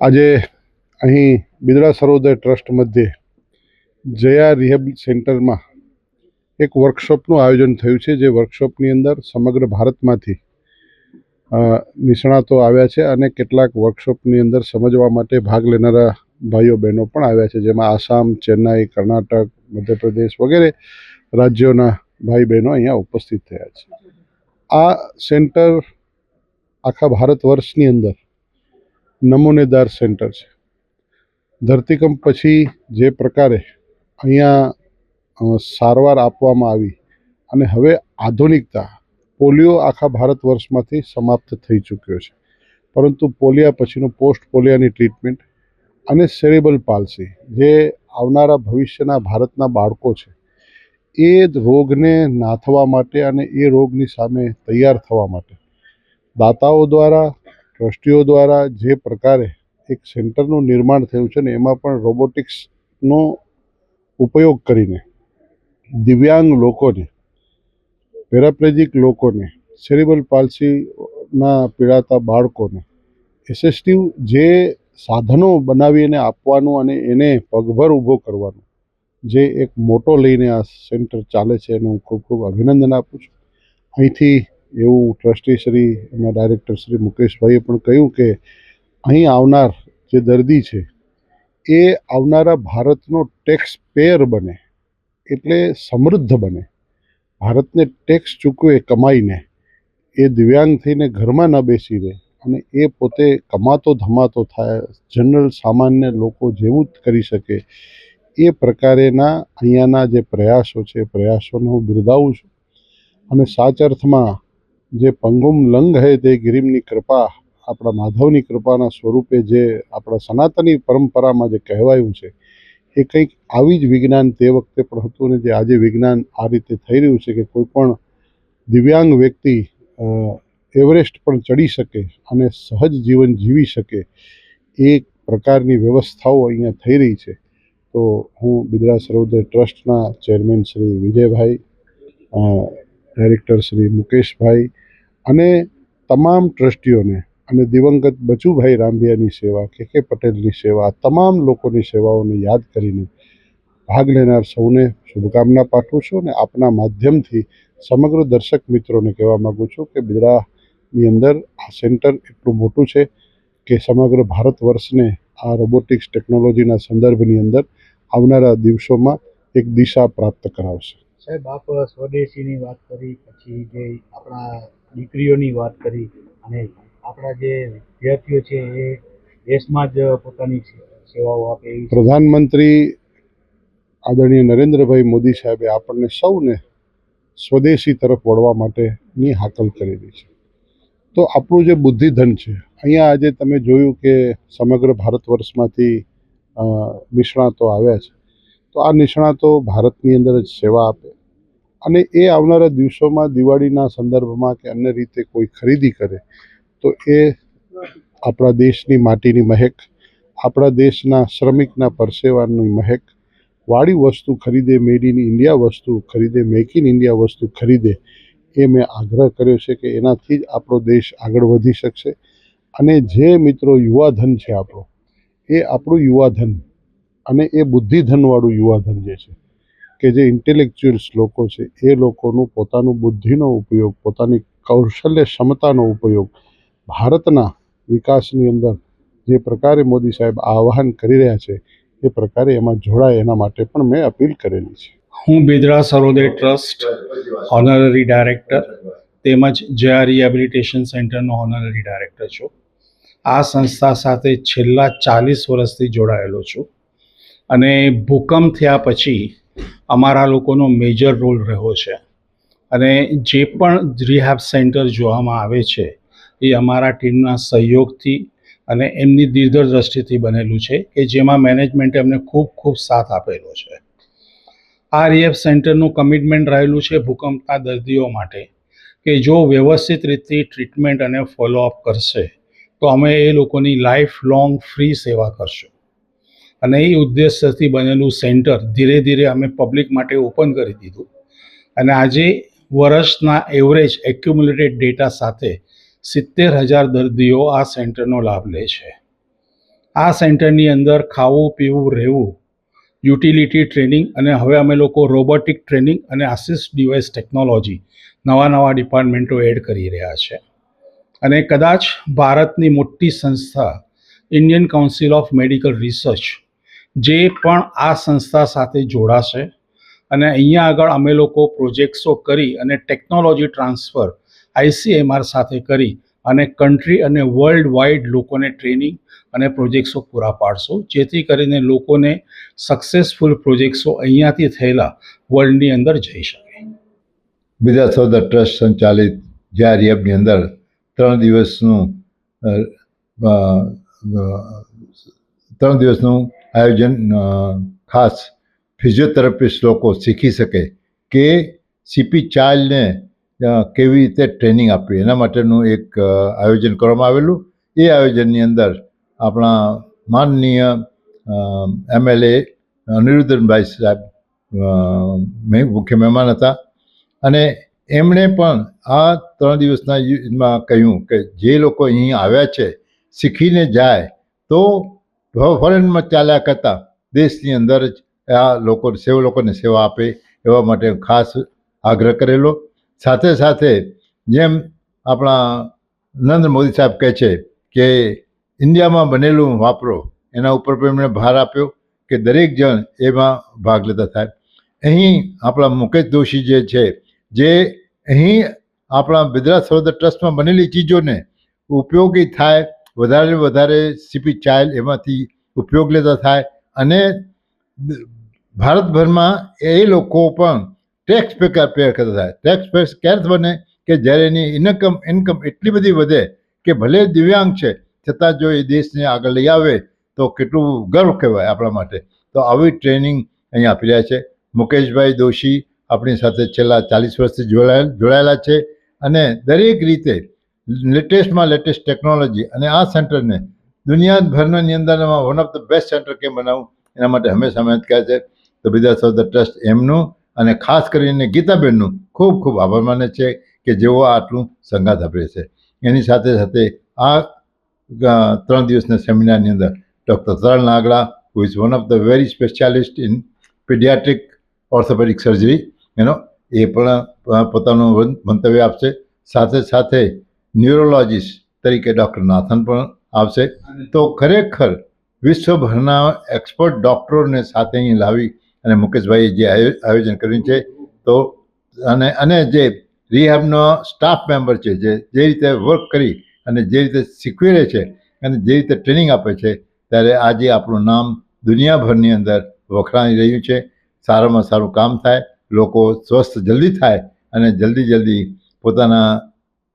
આજે અહીં બિદડા સર્વોદય ટ્રસ્ટ મધ્યે જયા રિહેબ સેન્ટરમાં એક વર્કશોપનું આયોજન થયું છે, જે વર્કશોપની અંદર સમગ્ર ભારતમાંથી નિષ્ણાતો આવ્યા છે અને કેટલાક વર્કશોપની અંદર સમજવા માટે ભાગ લેનારા ભાઈઓ બહેનો પણ આવ્યા છે, જેમાં આસામ, ચેન્નાઈ, કર્ણાટક, મધ્યપ્રદેશ વગેરે રાજ્યોના ભાઈ બહેનો અહીંયા ઉપસ્થિત થયા છે. આ સેન્ટર આખા ભારત વર્ષની અંદર નમૂનેદાર સેન્ટર છે. ધરતીકંપ પછી જે પ્રકારે અહીંયા સારવાર આપવામાં આવી અને હવે આધુનિકતા પોલિયો આખા ભારત વર્ષમાંથી સમાપ્ત થઈ ચૂક્યો છે. પરંતુ પોલિયા પછીનું પોસ્ટ પોલિયાની ટ્રીટમેન્ટ અને સેરેબલ પાલ્સી જે આવનારા ભવિષ્યના ભારતના બાળકો છે, એ રોગને નાથવા માટે અને એ રોગની સામે તૈયાર થવા માટે દાતાઓ દ્વારા ટ્રસ્ટીઓ દ્વારા જે પ્રકારે એક સેન્ટરનું નિર્માણ થયું છે ને એમાં પણ રોબોટિક્સનો ઉપયોગ કરીને દિવ્યાંગ લોકોને પેરાપ્લેજિક લોકોને સેરિબલ પાલ્સીના પીડાતા બાળકોને એસેસ્ટિવ જે સાધનો બનાવીને આપવાનું અને એને પગભર ઊભો કરવાનું, જે એક મોટો લઈને આ સેન્ટર ચાલે છે એનું ખૂબ ખૂબ અભિનંદન આપું છું. અહીંથી એવું ટ્રસ્ટી શ્રી એના ડાયરેક્ટર શ્રી મુકેશભાઈએ પણ કહ્યું કે અહીં આવનાર જે દર્દી છે, એ આવનારા ભારતનો ટેક્સ પેયર બને, એટલે સમૃદ્ધ બને. ભારતને ટેક્સ ચૂકવે કમાઈને, એ દિવ્યાંગ થઈને ઘરમાં ન બેસી રહે, અને એ પોતે કમાતો ધમાતો થાય, જનરલ સામાન્ય લોકો જેવું જ કરી શકે, એ પ્રકારેના અહીંયાના જે પ્રયાસો છે, પ્રયાસોને હું બિરદાવું છું. અને સાચ અર્થમાં જે પંગુમ લંગ હૈ તે ગિરિમની કૃપા, આપણા માધવની કૃપાના સ્વરૂપે જે આપણા સનાતની પરંપરામાં જે કહેવાયું છે, એ કંઈક આવી જ વિજ્ઞાન તે વખતે પણ હતું અને જે આજે વિજ્ઞાન આ રીતે થઈ રહ્યું છે કે કોઈ પણ દિવ્યાંગ વ્યક્તિ એવરેસ્ટ પણ ચડી શકે અને સહજ જીવન જીવી શકે, એ પ્રકારની વ્યવસ્થાઓ અહીંયા થઈ રહી છે. તો હું બિદડા સરોવર ટ્રસ્ટના ચેરમેન શ્રી વિજયભાઈ ડાયરેક્ટર શ્રી મુકેશભાઈ અને તમામ ટ્રસ્ટીઓને અને દિવંગત બચુભાઈ રામભિયાની સેવા, કે કે પટેલની સેવા તમામ લોકોની સેવાઓને યાદ કરીને ભાગ લેનાર સૌને શુભકામના પાઠવું છું અને આપના માધ્યમથી સમગ્ર દર્શક મિત્રોને કહેવા માગું છું કે બિદડાની અંદર આ સેન્ટર એટલું મોટું છે કે સમગ્ર ભારત વર્ષને આ રોબોટિક્સ ટેકનોલોજીના સંદર્ભની અંદર આવનારા દિવસોમાં એક દિશા પ્રાપ્ત કરાવશે. સાહેબ, આપ સ્વદેશીની વાત કરી, પછી જે આપણા દીકરીઓની વાત કરી, અને આપણા જે વિદ્યાર્થીઓ છે, એ દેશમાં જ પોતાની સેવાઓ આપે પ્રધાનમંત્રી આદરણીય નરેન્દ્રભાઈ મોદી સાહેબે આપણને સૌને સ્વદેશી તરફ વળવા માટેની હાકલ કરેલી છે. તો આપણું જે બુદ્ધિધન છે, અહીંયા આજે તમે જોયું કે સમગ્ર ભારત વર્ષમાંથી નિષ્ણાતો આવ્યા છે. તો આ નિષ્ણાતો ભારતની અંદર જ સેવા આપે. અને એ આવનારા દિવસોમાં દિવાળીના સંદર્ભમાં કે અન્ય રીતે કોઈ ખરીદી કરે, તો એ આપણા દેશની માટીની મહેક, આપણા દેશના શ્રમિકના પરસેવાની મહેક, વાળી વસ્તુ ખરીદે મેડ ઇન ઇન્ડિયા વસ્તુ ખરીદે મેક ઇન ઇન્ડિયા વસ્તુ ખરીદે, એ મેં આગ્રહ કર્યો છે કે એનાથી જ આપણો દેશ આગળ વધી શકશે. અને જે મિત્રો યુવાધન છે આપણો, એ આપણું યુવાધન અને એ બુદ્ધિધનવાળું યુવાધન જે છે કે જે ઇન્ટેલેક્ચ્યુઅલ્સ લોકો છે, એ લોકોનું પોતાનું બુદ્ધિનો ઉપયોગ, પોતાની કૌશલ્ય ક્ષમતાનો ઉપયોગ ભારતના વિકાસની અંદર જે પ્રકારે મોદી સાહેબ આહ્વાન કરી રહ્યા છે, એ પ્રકારે એમાં જોડાય એના માટે પણ મેં અપીલ કરેલી છે. હું Bidada Sarvodaya trust honorary director તેમજ જયા રિહેબિલિટેશન સેન્ટરનો ઓનરરી ડાયરેક્ટર છું. આ સંસ્થા સાથે છેલ્લા ચાલીસ વર્ષથી જોડાયેલો છું. અને ભૂકંપ થયા પછી અમારા લોકોનો મેજર રોલ રહ્યો છે. અને જે પણ રિહેબ સેન્ટર જોવામાં આવે છે, એ અમારા ટીમના સહયોગથી અને એમની દીર્ઘદ્રષ્ટિથી બનેલું છે કે જેમાં મેનેજમેન્ટે અમને ખૂબ ખૂબ સાથ આપેલો છે. આ રિહેબ સેન્ટરનું કમિટમેન્ટ રહેલું છે ભૂકંપના દર્દીઓ માટે કે જો વ્યવસ્થિત રીતે ટ્રીટમેન્ટ અને ફોલોઅપ કરશે, તો અમે એ લોકોની લાઈફ લોંગ ફ્રી સેવા કરશું. અને એ ઉદ્દેશ્યથી બનેલું સેન્ટર ધીરે ધીરે અમે પબ્લિક માટે ઓપન કરી દીધું. અને આજે વર્ષના એવરેજ એક્યુમ્યુલેટેડ ડેટા સાથે સિત્તેર હજાર દર્દીઓ આ સેન્ટરનો લાભ લે છે. આ સેન્ટરની અંદર ખાવું, પીવું, રહેવું, યુટિલિટી ટ્રેનિંગ અને હવે અમે લોકો રોબોટિક ટ્રેનિંગ અને આસિસ્ટ ડિવાઇસ ટેકનોલોજી નવા નવા ડિપાર્ટમેન્ટો એડ કરી રહ્યા છે. અને કદાચ ભારતની મોટી સંસ્થા Indian council of medical research જે પણ આ સંસ્થા સાથે જોડાશે. અને અહીંયા આગળ અમે લોકો પ્રોજેક્ટ્સો કરી અને ટેકનોલોજી ટ્રાન્સફર આઈસીએમઆર સાથે કરી અને કન્ટ્રી અને વર્લ્ડ વાઇડ લોકોને ટ્રેનિંગ અને પ્રોજેક્ટ્સો પૂરા પાડશું. જેથી કરીને લોકોને સક્સેસફુલ પ્રોજેક્ટ્સો અહીંયાથી થયેલા વર્લ્ડની અંદર જઈ શકે. બીજા સૌદા ટ્રસ્ટ સંચાલિત જ્યાં અંદર ત્રણ દિવસનું ત્રણ દિવસનું આયોજન ખાસ ફિઝિયોથેરાપિસ્ટ લોકો શીખી શકે કે સીપી ચાઇલ્ડને કેવી રીતે ટ્રેનિંગ આપવી. એના માટેનું એક આયોજન કરવામાં આવેલું. એ આયોજનની અંદર આપણા માનનીય એમએલએ અનિરુદ્ધનભાઈ સાહેબ મુખ્ય મહેમાન હતા. અને એમણે પણ આ ત્રણ દિવસના યુ- કહ્યું કે જે લોકો અહીં આવ્યા છે, શીખીને જાય તો ફોરેનમાં ચાલ્યા કરતાં દેશની અંદર જ આ લોકો સેવ લોકોને સેવા આપે એવા માટે ખાસ આગ્રહ કરેલો. સાથે સાથે જેમ આપણા નરેન્દ્ર મોદી સાહેબ કહે છે કે ઇન્ડિયામાં બનેલું વાપરો, એના ઉપર પણ એમણે ભાર આપ્યો કે દરેક જણ એમાં ભાગ લેતા થાય. અહીં આપણા મુકેશ દોશી જે છે, જે અહીં આપણા બિદ્રા સરોદર ટ્રસ્ટમાં બનેલી ચીજોને ઉપયોગી થાય વધારે વધારે સીપી ચાઇલ્ડ એમાંથી ઉપયોગ લેતા થાય અને ભારતભરમાં એ લોકો પણ ટેક્સ પે પે કરતા થાય. ટેક્સ પે ક્યારે બને કે જ્યારે એની ઇન્કમ ઇન્કમ એટલી બધી વધે કે ભલે દિવ્યાંગ છે, છતાં જો એ દેશને આગળ લઈ આવે તો કેટલું ગર્વ કહેવાય આપણા માટે. તો આવી ટ્રેનિંગ અહીંયા આપી રહ્યા છે. મુકેશભાઈ દોશી આપણી સાથે છેલ્લા ચાલીસ વર્ષથી જોડાયેલ, જોડાયેલા છે અને દરેક રીતે લેટેસ્ટમાં લેટેસ્ટ ટેકનોલોજી અને આ સેન્ટરને દુનિયાભરની અંદરમાં one of the best centre કેમ બનાવું? એના માટે હંમેશા મહેનત કરે છે. તો બીજા ધ ટ્રસ્ટ એમનું અને ખાસ કરીને ગીતાબેનનું ખૂબ ખૂબ આભાર માને છે કે જેઓ આટલું સંગાત આપે છે. એની સાથે સાથે આ ત્રણ દિવસના સેમિનારની અંદર doctor Taran Nagda who is one of the very specialist in paediatric orthopaedic surgery એનો એ પણ પોતાનું મંતવ્ય આપશે. સાથે સાથે ન્યુરોલોજીસ્ટ તરીકે ડૉક્ટર નાથન પણ આવશે. તો ખરેખર વિશ્વભરના એક્સપર્ટ ડૉક્ટરોને સાથે અહીં લાવી અને મુકેશભાઈએ જે આયોજન કર્યું છે, તો અને અને જે રિહેબનો સ્ટાફ મેમ્બર છે, જે જે રીતે વર્ક કરી અને જે રીતે શીખવી રહે છે અને જે રીતે ટ્રેનિંગ આપે છે, ત્યારે આજે આપણું નામ દુનિયાભરની અંદર વખણાઈ રહ્યું છે. સારામાં સારું કામ થાય, લોકો સ્વસ્થ જલ્દી થાય અને જલ્દી જલ્દી પોતાના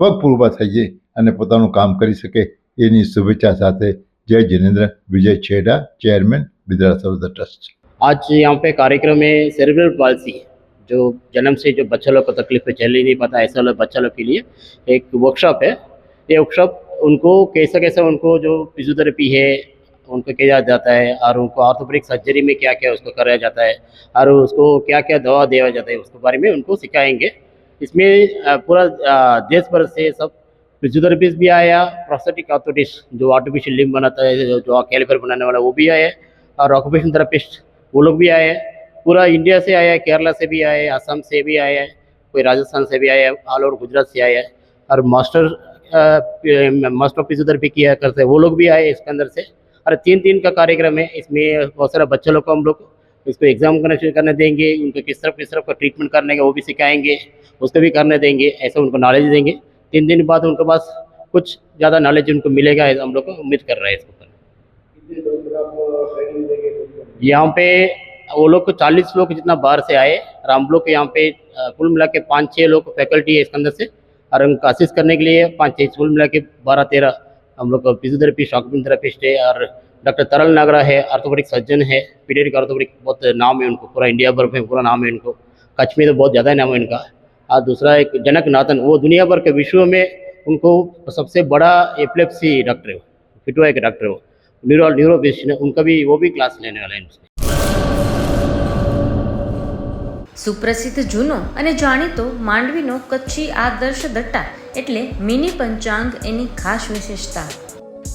પગ પૂરવા થઈ જાય અને પોતાનું કામ કરી શકે એની શુભેચ્છા સાથે જય જિનેન્દ્ર વિજય છેડા ચેરમેન બિદ્રા સરોદર ટ્રસ્ટ आज यहाँ पे कार्यक्रम में सेरेब्रल पाल्सी जो जन्म से जो बच्चा लोग को तकलीफ है चल ही नहीं पाता ऐसा लोग बच्चा लोग के लिए एक वर्कशॉप है ये वर्कशॉप उनको कैसा कैसा उनको जो फिजियोथेरेपी है उनको किया जाता है और उनको ऑर्थोपेडिक सर्जरी में क्या क्या उसको कराया जाता है और उसको क्या क्या दवा दिया जाता है उसके बारे में उनको सिखाएंगे इसमें पूरा देश भर से सब फिजियोथेरेपिस्ट भी आया प्रोस्थेटिक ऑर्थोटिस्ट जो आर्टिफिशियल लिम बनाता है जो, जो कैलिपर बनाने वाला वो भी आया और ऑक्यूपेशन थेरेपिस्ट वो लोग भी आए पूरा इंडिया से आया केरला से भी आए असम से भी आए कोई राजस्थान से भी आए हैं ऑल ओवर गुजरात से आए हैं। और मास्टर मास्टर ऑफ़ फिजियोथेरेपी किया करते वो लोग भी आए इसके अंदर से। और तीन दिन का कार्यक्रम है इसमें बहुत सारा बच्चे लोग को हम लोग इसको एग्ज़ाम करने देंगे, उनको किस तरफ़ किस तरफ़ का ट्रीटमेंट करने का, वो भी सिखाएँगे, उसको भी करने देंगे, ऐसा उनको नॉलेज देंगे। तीन दिन बाद उनके पास कुछ ज़्यादा नॉलेज उनको मिलेगा हम लोग को उम्मीद कर रहे हैं इसके यहाँ पे वो लोग को चालीस लोग जितना बाहर से आए और हम लोग के यहाँ पे कुल मिला के पाँच छः लोग फैकल्टी है इसके अंदर से, और उनको असिस्ट करने के लिए पाँच छः कुल मिला के बारह तेरह हम लोग फिजियोथेरेपी शॉकिंग थेरेपिस्ट है, और डॉक्टर तरल नागरा है ऑर्थोपेडिक सर्जन है पीडियाट्रिक ऑर्थोपेडिक बहुत नाम है उनको पूरा इंडिया भर में पूरा नाम है इनको कच्छ में तो बहुत ज़्यादा नाम है इनका और दूसरा एक जनक नाथन वो दुनिया भर के विश्व में उनको सबसे बड़ा एपिलेप्सी डॉक्टर है फिटो एक डॉक्टर है वो न्यूरो न्यूरो है उनका भी वो भी क्लास लेने वाला है इनसे સુપ્રસિદ્ધ જૂનો અને જાણીતો માંડવીનો કચ્છી આદર્શ દટ્ટા એટલે મિની પંચાંગ એની ખાસ વિશેષતા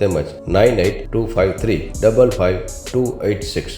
તેમજ nine eight two five three double five two eight six.